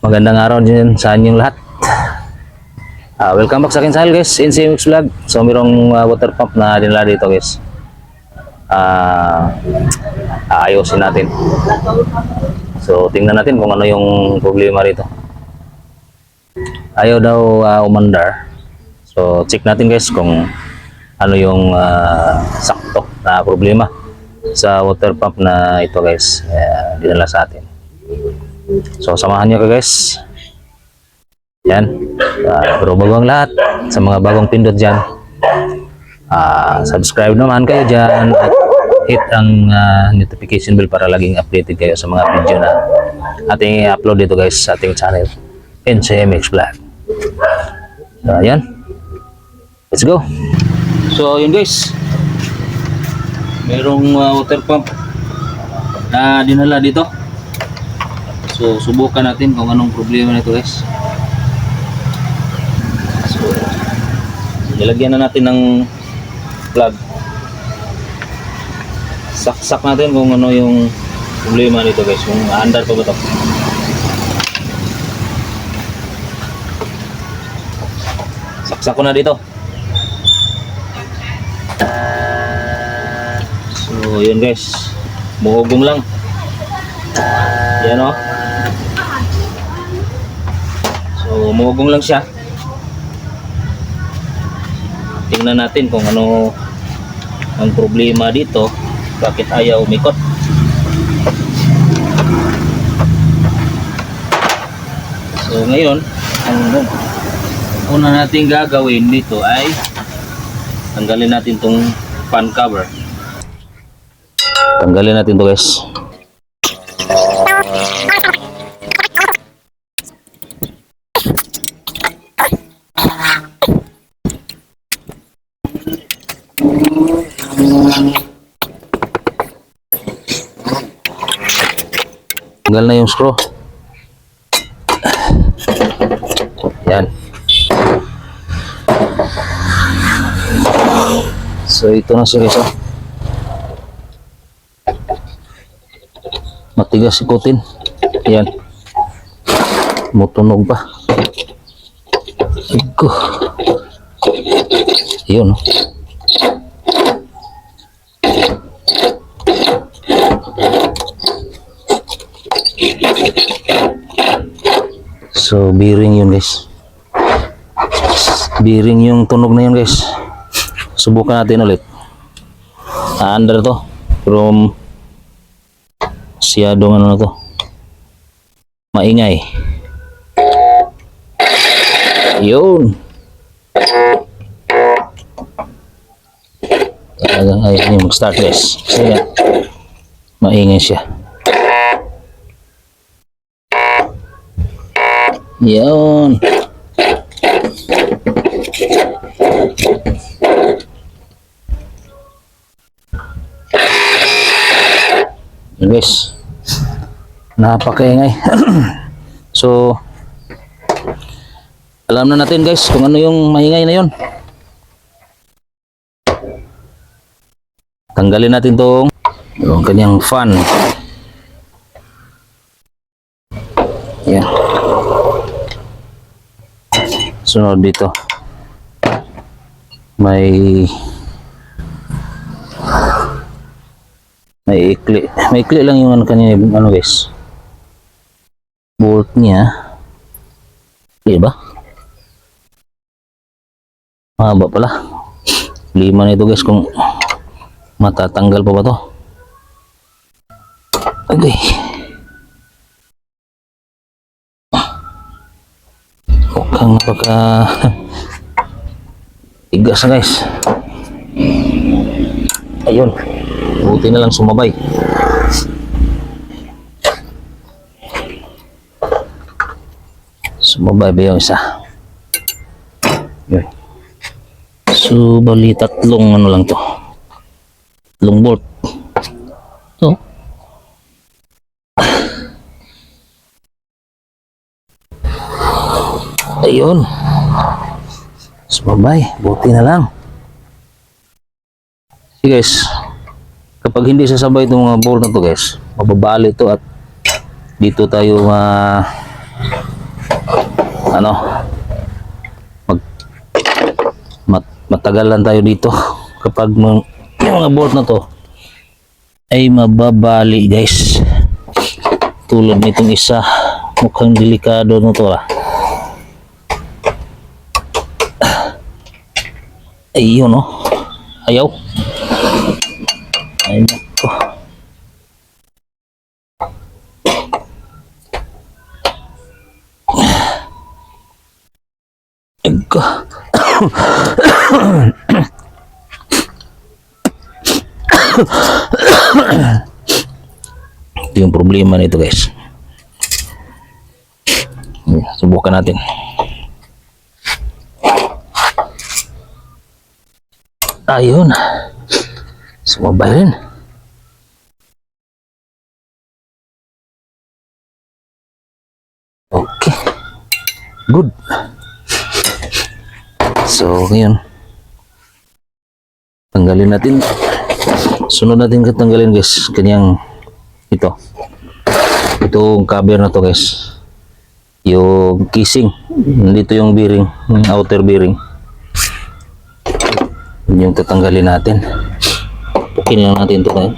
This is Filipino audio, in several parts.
Magandang araw din sa inyong lahat. Ah, welcome back sa akin channel guys, NCMX Vlog. So mayroong ah, water pump na dinala dito guys. Ah, aayusin natin. So tingnan natin kung ano yung problema rito. Ayaw daw ah, umandar. So check natin guys kung ano yung ah, sakto na problema sa water pump na ito guys. Uh, dinala sa atin. So samahan niyo ko guys. Yan. Uh, pero bago ang lahat, sa mga bagong pindot dyan, ah, subscribe naman kayo dyan at hit ang ah, notification bell para laging updated kayo sa mga video na ating i-upload dito guys sa ating channel, NCMX Vlog. So, ayan. Let's go. So, yun guys. Merong ah, water pump na dinala dito. So, subukan natin kung anong problema nito guys. So, nilagyan na natin ng plug. Saksak natin kung ano yung problema nito guys. Kung andar pa ba ito. Saksak ko na dito. So, yun guys. Muhugong lang. Yan o. So, muhugong lang siya. Tingnan natin kung ano ang problema dito. Bakit ayaw umikot. So, ngayon, ang una natin gagawin dito ay tanggalin natin tong fan cover. Tanggalin natin to guys. Tanggal na yung screw. Yan. So ito na siya oh. Matigas ikutin. Yan. Mutunog pa. Iko. Yun. oh. So, bearing yun guys. Bearing yung tunog na yun guys. Subukan natin ulit. Ah, under to. From siyadong ano to. Maingay. Yun. Talagang ayaw niya mag-start guys. Kasi yan, maingay siya. Yun. Guys. Napakaingay. so, alam na natin guys kung ano yung maingay na yun. Tanggalin natin tong yung kanyang fan. Yan. Sunod dito. May may ikli. May ikli lang yung ano kanina, ano guys. Bolt niya. Di ba? Mahaba pala. Lima na ito guys kung matatanggal pa ba to. Okay. Mukhang napaka tigas guys. Ayun. Buti na lang sumabay. Sumabay ba yung isa? Yun. So, bali tatlong ano lang to. Tatlong bolt. To. Ayun. Sumabay. Buti na lang. Okay guys. Kapag hindi sasabay itong mga bolt na to guys, mababali to at dito tayo ma ano mag mat, matagalan tayo dito kapag mga, yung mga bolt na to ay mababali guys tulad nitong isa mukhang delikado na to ah ayun oh ayaw ay nako Ego. Ito yung problema nito guys. Subukan natin. Ayun. Sumabay rin. Okay. Good. So, ngayon. Tanggalin natin. Sunod natin katanggalin guys. Kanyang ito. Itong cover na to guys. Yung casing. Dito yung bearing. Yung outer bearing. Yun yung tatanggalin natin. Pukin natin ito. eh.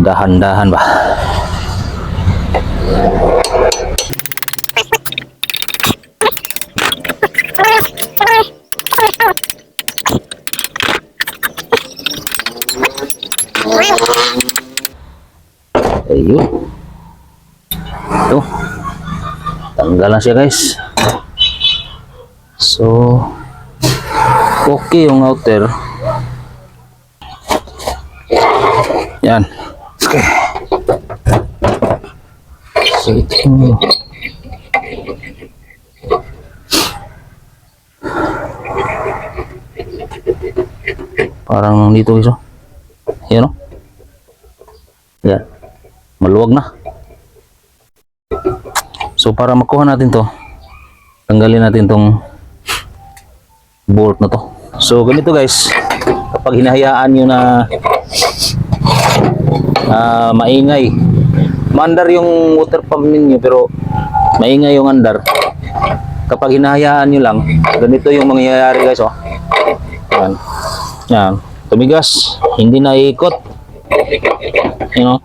Dahan-dahan ba? Ayun. Ito. Tanggal na siya guys. So, okay yung outer. Yan. Okay. So, ito yung Parang dito oh. Yan o. Yan. Maluwag na. So para makuha natin to, tanggalin natin tong bolt na to. So ganito guys, kapag hinahayaan nyo na ah, maingay, maandar yung water pump ninyo pero maingay yung andar. Kapag hinahayaan nyo lang, ganito yung mangyayari guys oh. Yan. Yan. Tumigas, hindi na iikot. You know?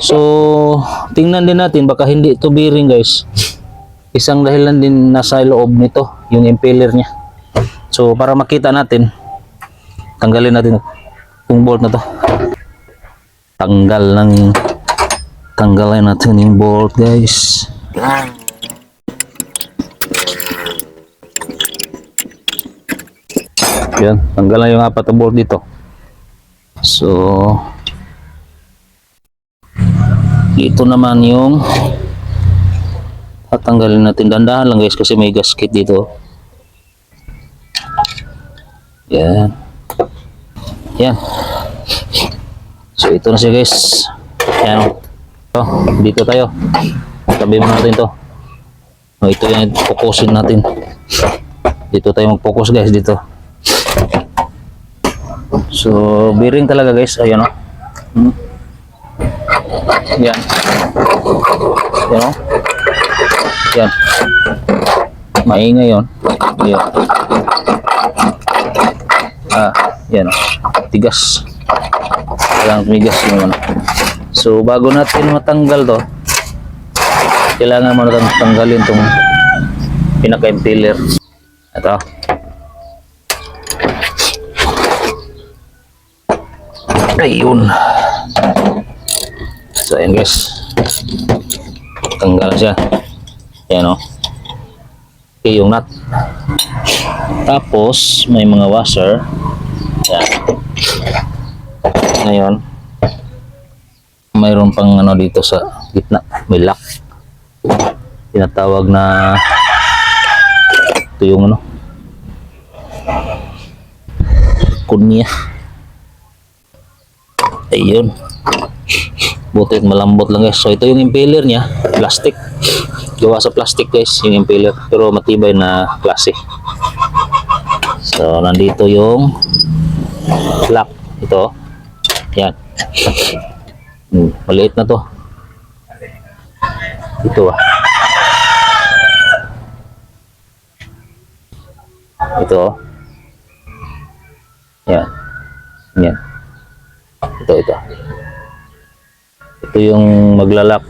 So, tingnan din natin baka hindi ito bearing guys. Isang dahilan din nasa loob nito, yung impeller niya. So, para makita natin, tanggalin natin yung bolt na to. Tanggal ng tanggalin natin yung bolt guys. Yan, tanggalan yung apat na bolt dito. So, ito naman yung tatanggalin natin. Dandahan lang guys kasi may gasket dito. Yan. Yan. So, ito na siya guys. Yan. So, dito tayo. Tabi mo natin to. O, ito yung focusin natin. Dito tayo mag-focus guys dito. So, bearing talaga guys. Ayan o. Hmm. Yan. Yan o. Yan. Maingay yun. Yan. Ah, yan. Tigas. Kailangan tumigas yung ano. So, bago natin matanggal to, kailangan mo natin tanggalin tong pinaka-impeller. Ito. Ayun. So, ayan guys. Tanggal siya. Ayan o. Okay, yung nut. Tapos, may mga washer. Ayan. Ngayon, mayroon pang ano dito sa gitna. May lock. Tinatawag na ito yung ano kunya. Ayun. Buti malambot lang guys. So ito yung impeller niya, plastic. Gawa sa plastic guys, yung impeller. Pero matibay na klase. So nandito yung lock ito. Yan. Hmm, maliit na to. Ito ah. Ito oh. yan. Yan. Ito ito. Ito yung maglalak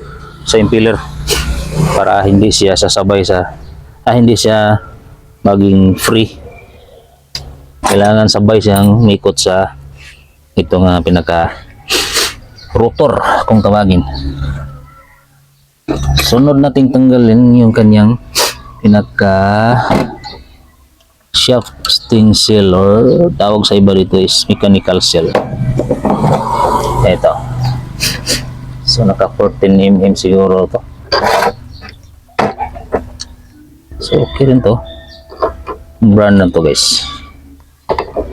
sa impeller para hindi siya sasabay sa ah hindi siya maging free. Kailangan sabay siyang mikot sa ito nga pinaka rotor kung tawagin. Sunod nating tanggalin yung kanyang pinaka shafting seal or tawag sa iba dito is mechanical seal. Ito. So naka 14 mm siguro to. So okay rin to. Brand na to guys.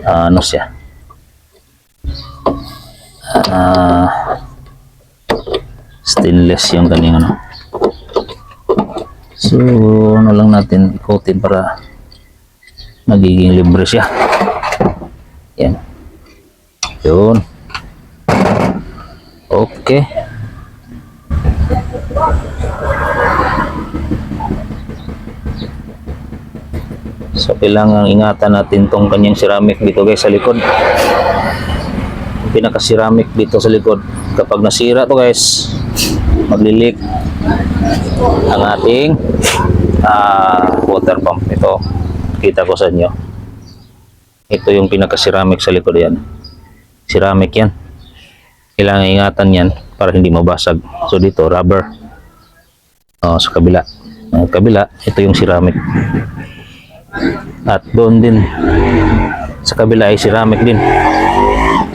Ah, ano siya? Ah, stainless yung kanyang ano. So, ano lang natin ikotin para magiging libre siya. Yan. Yun. Okay. Kailangan ingatan natin tong kanyang ceramic dito guys sa likod. Yung pinaka-ceramic dito sa likod. Kapag nasira to guys, maglilik ang ating ah, water pump. Ito, kita ko sa inyo. Ito yung pinaka-ceramic sa likod yan. Ceramic yan. Kailangan ingatan yan para hindi mabasag. So dito, rubber. Oh, sa kabila. Ang kabila, ito yung ceramic. At doon din sa kabila ay ceramic din.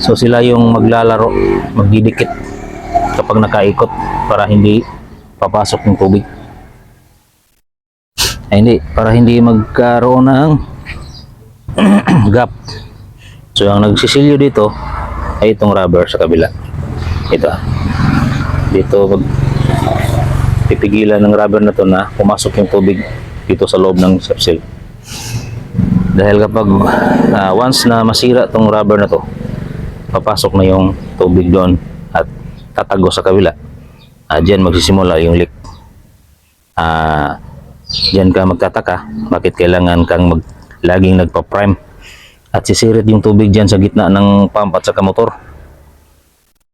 So sila yung maglalaro, magdidikit kapag nakaikot para hindi papasok yung tubig. Ay hindi, para hindi magkaroon ng gap. So ang nagsisilyo dito ay itong rubber sa kabila. Ito. Dito mag pipigilan ng rubber na to na pumasok yung tubig dito sa loob ng sepsil. Dahil kapag ah, once na masira tong rubber na to, papasok na yung tubig doon at tatago sa kabila. Ah, diyan magsisimula yung leak. Ah, diyan ka magtataka bakit kailangan kang mag, laging nagpa-prime at sisirit yung tubig diyan sa gitna ng pump at saka motor.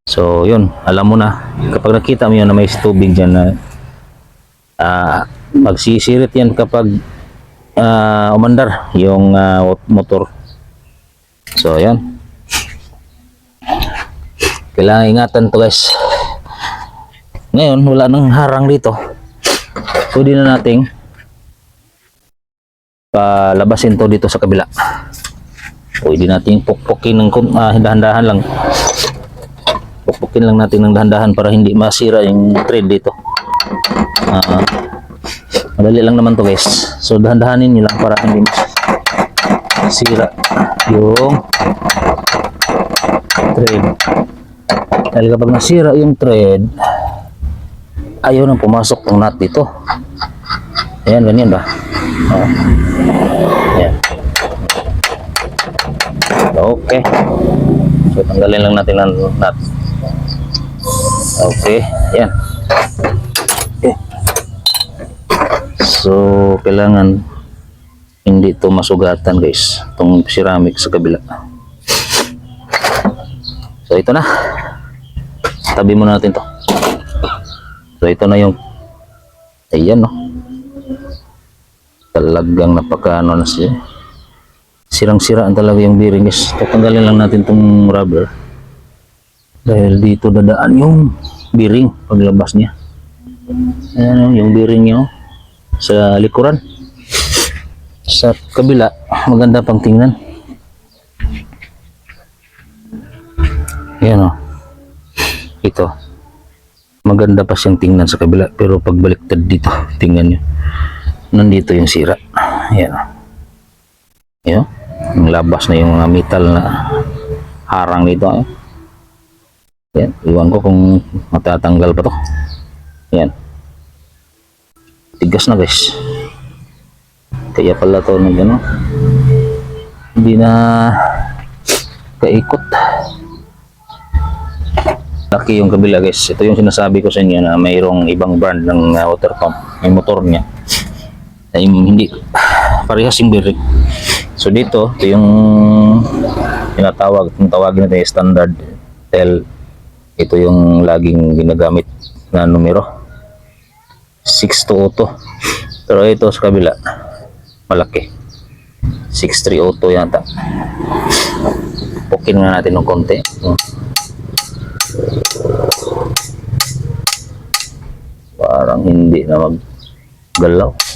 So, yun, alam mo na kapag nakita mo yun na may tubig diyan na ah, magsisirit yan kapag ah, umandar yung ah, motor. So, yan. Kailangan ingatan to guys. Ngayon, wala nang harang dito. Pwede na nating palabasin to dito sa kabila. Pwede nating pukpukin ng ah, dahan-dahan lang. Pukpukin lang natin ng dahan-dahan para hindi masira yung thread dito. Ah, madali lang naman to guys. So dahan-dahanin nyo lang para hindi masira yung thread. Dahil kapag nasira yung thread, ayaw nang pumasok ng nut dito. Ayan, ganyan ba? Ayan. Okay. So, tanggalin lang natin ang nut. Okay. Ayan. So, kailangan hindi to masugatan guys. Itong ceramic sa kabila. So, ito na. Tabi mo natin to. So, ito na yung ayan no. Talagang napaka ano na siya. Sirang-siraan talaga yung bearing guys. Tatanggalin lang natin tong rubber. Dahil dito dadaan yung bearing paglabas niya. Ayan yung bearing niya oh, sa likuran. Sa kabila, maganda pang tingnan. Ayan oh. Ito. Maganda pa siyang tingnan sa kabila. Pero pagbaliktad dito, tingnan nyo. Nandito yung sira. Ayan oh. Ayan. Yung labas na yung mga metal na harang dito. Eh. Yan. Iwan ko kung matatanggal pa to. Yan. Tigas na guys. Kaya pala to nag ano. Hindi na kaikot. Laki yung kabila guys. Ito yung sinasabi ko sa inyo na mayroong ibang brand ng uh, water pump. Yung motor niya. Ay, hindi parehas yung bearing. So dito, ito yung tinatawag, kung tawagin natin standard tel. Ito yung laging ginagamit na numero. 6 to auto. Pero ito sa kabila, malaki. 63 auto yata. Pukin nga natin ng konti. Parang hindi na maggalaw.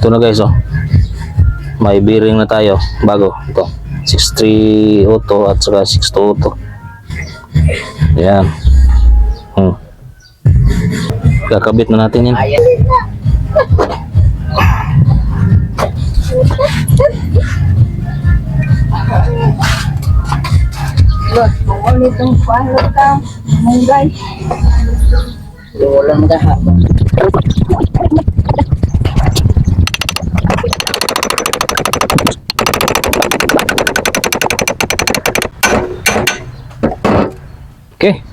Ito na guys oh. May bearing na tayo bago ito. 63 auto at saka 62 auto. Yan. Hmm. Kakabit na natin yan. Lot, kung ulit ang paano ka, munggay. Walang daha. Okay.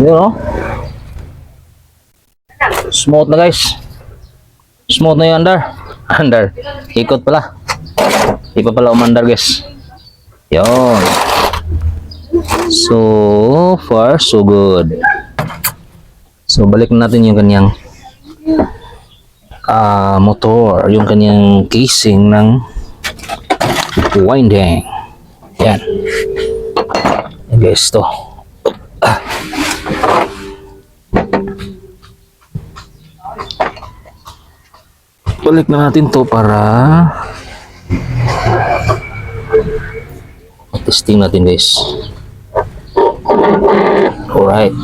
Yun oh. Smooth na guys. Smooth na yung under. Under. Ikot pala. Di pa pala umandar guys. Yun. So far, so good. So balik na natin yung kanyang ah motor, yung kanyang casing ng winding. Yan. Guys, to. Balik na natin to para testing natin guys. Alright.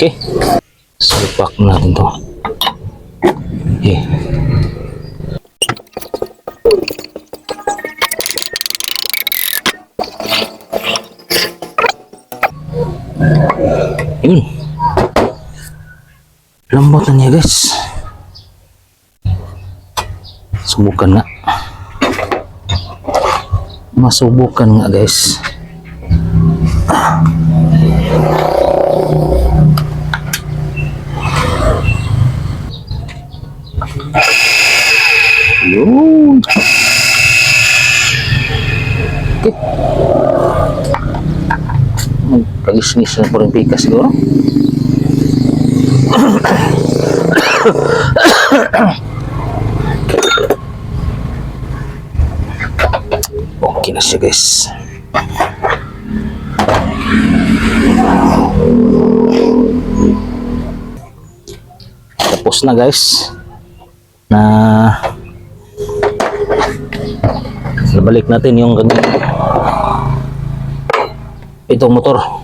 Okay. Salpak na natin to. Okay. Yun. Lambot na niya guys. Subukan nga. Masubukan nga guys. Magkagisnis na po rin pika siguro. Okay na siya guys. Tapos na guys. Na nabalik natin yung kanyang itong motor.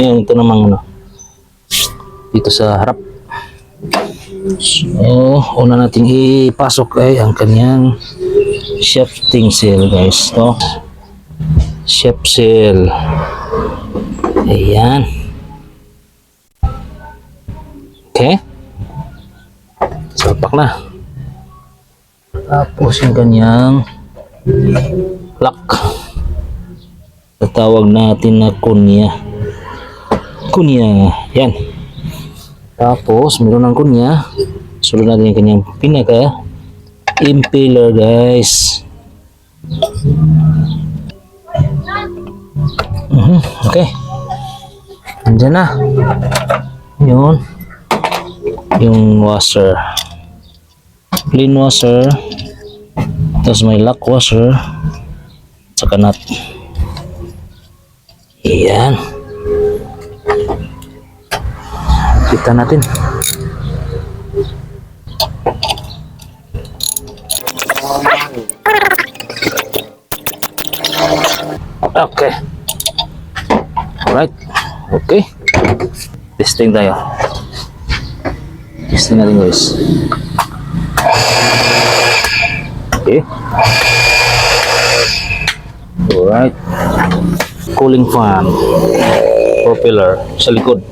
Yung ito namang ano dito sa harap. So, una nating ipasok ay ang kanyang shifting seal guys no shift seal ayan okay salpak na tapos yung kanyang lock tatawag natin na kunya kunya yan. Tapos meron ng kunya sunod natin yung kanyang pinaka impeller guys. Mhm, okay. Andyan na. Yun. Yung washer. Clean washer. Tapos may lock washer. Saka nut. Yan kita natin Okay. Alright. Okay. Testing tayo. Testing natin guys. Okay. Alright. Cooling fan. Propeller sa likod.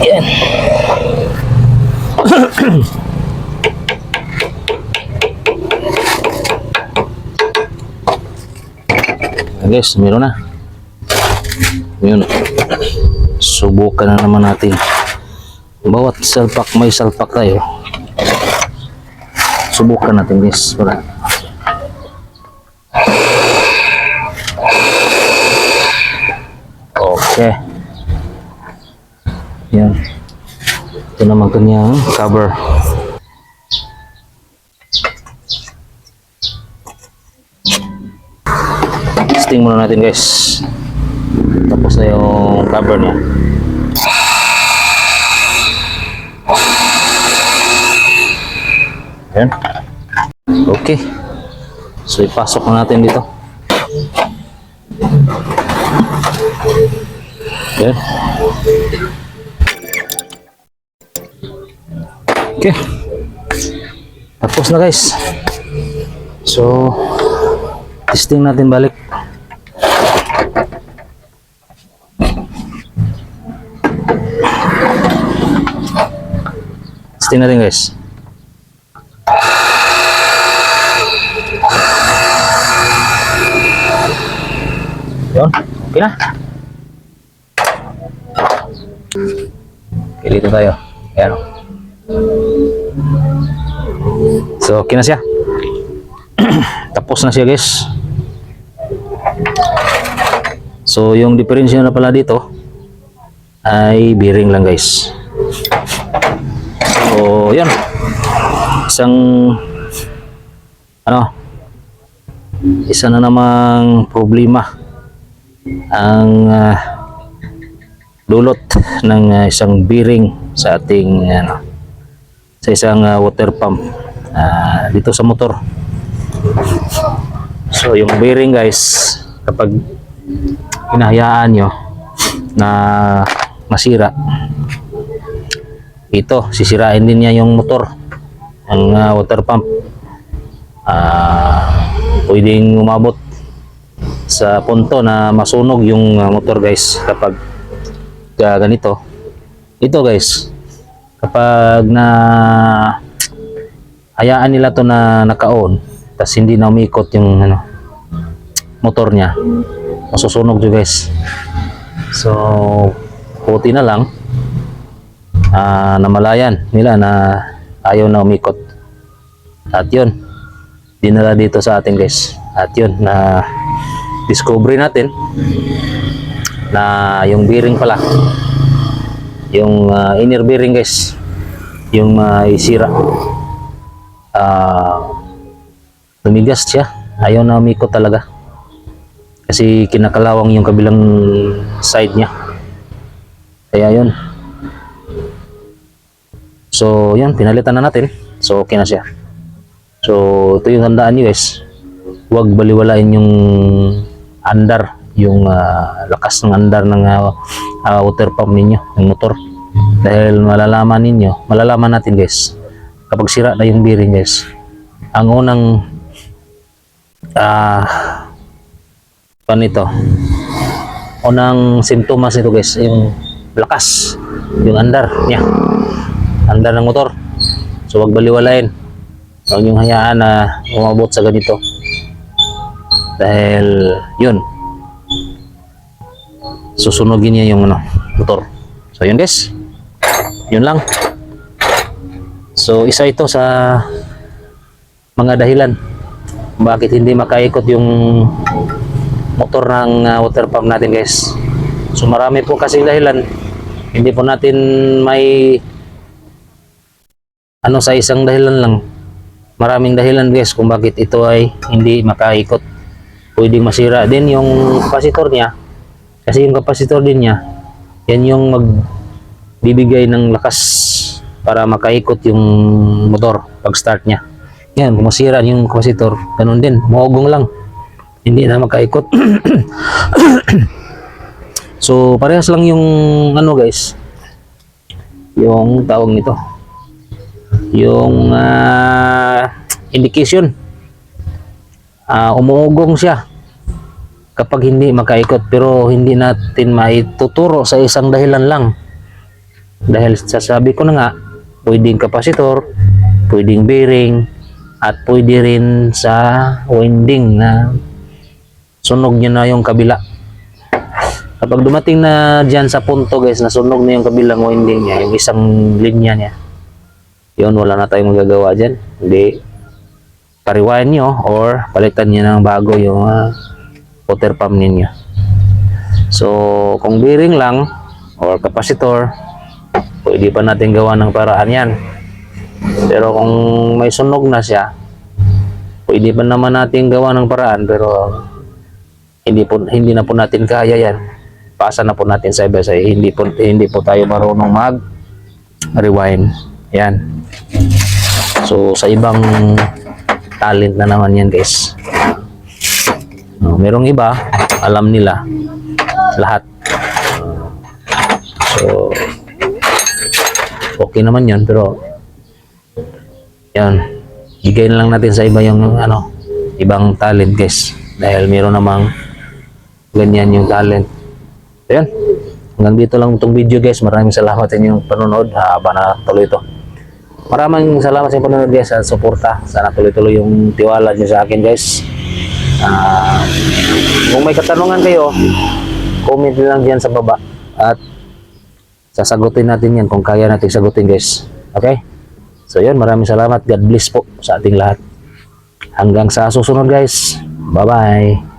Yan. Guys, meron na. Yun. Subukan na naman natin. Bawat salpak may salpak tayo. Subukan natin guys. Para. Okay. Yan. Ito naman kanyang cover. Testing muna natin guys. Tapos na yung cover niya. Ayan. Okay. So ipasok na natin dito. Ayan. Okay. Tapos na guys. So testing natin balik. Testing natin guys. Yun, okay na. Dito tayo. Ayan. o. So, okay na siya. Tapos na siya guys. So, yung diferensya na pala dito ay bearing lang guys. So, yan. Isang ano isa na namang problema ang ah, dulot ng ah, isang bearing sa ating ano sa isang ah, water pump ah, dito sa motor. So yung bearing guys kapag hinahayaan nyo na masira ito sisirain din niya yung motor ang ah, water pump ah pwedeng umabot sa punto na masunog yung ah, motor guys kapag ah, ganito. Ito guys. Kapag na hayaan nila to na naka-on tapos hindi na umikot yung ano motor niya masusunog to guys. So puti na lang ah, namalayan nila na ayaw na umikot. At yun dinala dito sa atin guys. At yun na discovery natin na yung bearing pala. Yung ah, inner bearing guys. Yung may sira ah tumigas siya. Ayaw na umikot talaga. Kasi kinakalawang yung kabilang side niya. Kaya yun. So yan pinalitan na natin. So okay na siya. So, ito yung tandaan nyo guys. Huwag baliwalain yung andar, yung ah, lakas ng andar ng ah, ah, water pump ninyo, ng motor. Dahil malalaman ninyo, malalaman natin guys, kapag sira na yung bearing guys, ang unang ah pan ito, unang sintomas nito guys, yung lakas, yung andar niya, andar ng motor. So, huwag baliwalain. Huwag yung hayaan na umabot sa ganito. Dahil, yun. Susunugin niya yung ano, motor. So, yun guys. Yun lang. So, isa ito sa mga dahilan bakit hindi makaikot yung motor ng uh, water pump natin guys. So, marami po kasing dahilan. Hindi po natin may ano sa isang dahilan lang maraming dahilan guys kung bakit ito ay hindi makaikot. Pwedeng masira din yung kapasitor niya. Kasi yung kapasitor din niya, yan yung magbibigay ng lakas para makaikot yung motor pag start niya. Yan, kung masira yung kapasitor, ganun din, maugong lang. hindi na makaikot. so parehas lang yung ano guys, yung tawag nito, yung ah, indication. Ah, umuugong siya kapag hindi makaikot pero hindi natin maituturo sa isang dahilan lang. Dahil sasabi ko na nga, pwedeng kapasitor, pwedeng bearing, at pwede rin sa winding na sunog niya na yung kabila. Kapag dumating na dyan sa punto guys, na sunog na yung kabilang winding niya, yung isang linya niya, yun, wala na tayong magagawa dyan. Hindi, pariwayan nyo or palitan nyo ng bago yung ah, water pump ninyo. So, kung bearing lang or capacitor, pwede pa natin gawa ng paraan yan. Pero kung may sunog na siya, pwede pa naman natin gawa ng paraan pero hindi po hindi na po natin kaya yan. Pasa na po natin sa iba sa hindi po hindi po tayo marunong mag rewind. Yan. So sa ibang talent na naman yan guys. Merong iba, alam nila lahat. So okay naman yun pero yan bigay na lang natin sa iba yung ano ibang talent guys. Dahil meron namang ganyan yung talent. Yan hanggang dito lang itong video guys. Maraming salamat sa inyong panonood. Haba na tuloy ito. Maraming salamat sa inyong panonood guys at suporta. Sana tuloy-tuloy yung tiwala niyo sa akin guys Ah, kung may katanungan kayo comment lang dyan sa baba at sasagutin natin yan kung kaya natin sagutin guys. Okay? So yun, maraming salamat. God bless po sa ating lahat. Hanggang sa susunod guys. Bye-bye.